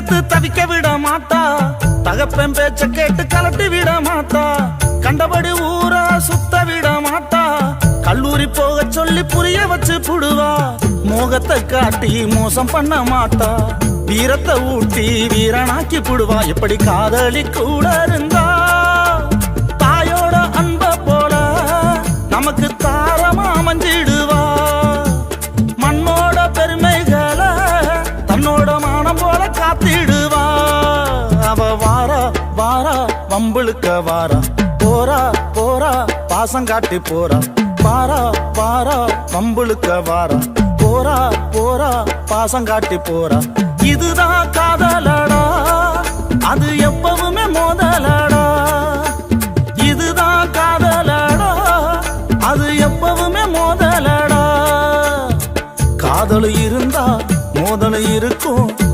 எடுத்து தவிக்க விட மாட்டா. தகப்பன் பேச்ச கேட்டு கலட்டி விட மாட்டா. கண்டபடி ஊரா சுத்த விட மாட்டா. கல்லூரி போக சொல்லி புரிய வச்சு புடுவா. மோகத்தை காட்டி மோசம் பண்ண மாட்டா. வீரத்தை ஊட்டி வீரனாக்கி புடுவா. எப்படி காதலி கூட காத்திடுவா. அவ வாரா வாரா வம்புழுக்க வாரா. போரா போரா பாசம் காட்டி போறா. பாரா பாரா வம்புழுக்க வாரா. போரா போரா பாசம் காட்டி போறா. இதுதான் காதலடா. அது எப்பவுமே மோதலடா. இதுதான் காதலடா. அது எப்பவுமே மோதலடா. காதல் இருந்தா மோதல் இருக்கும்.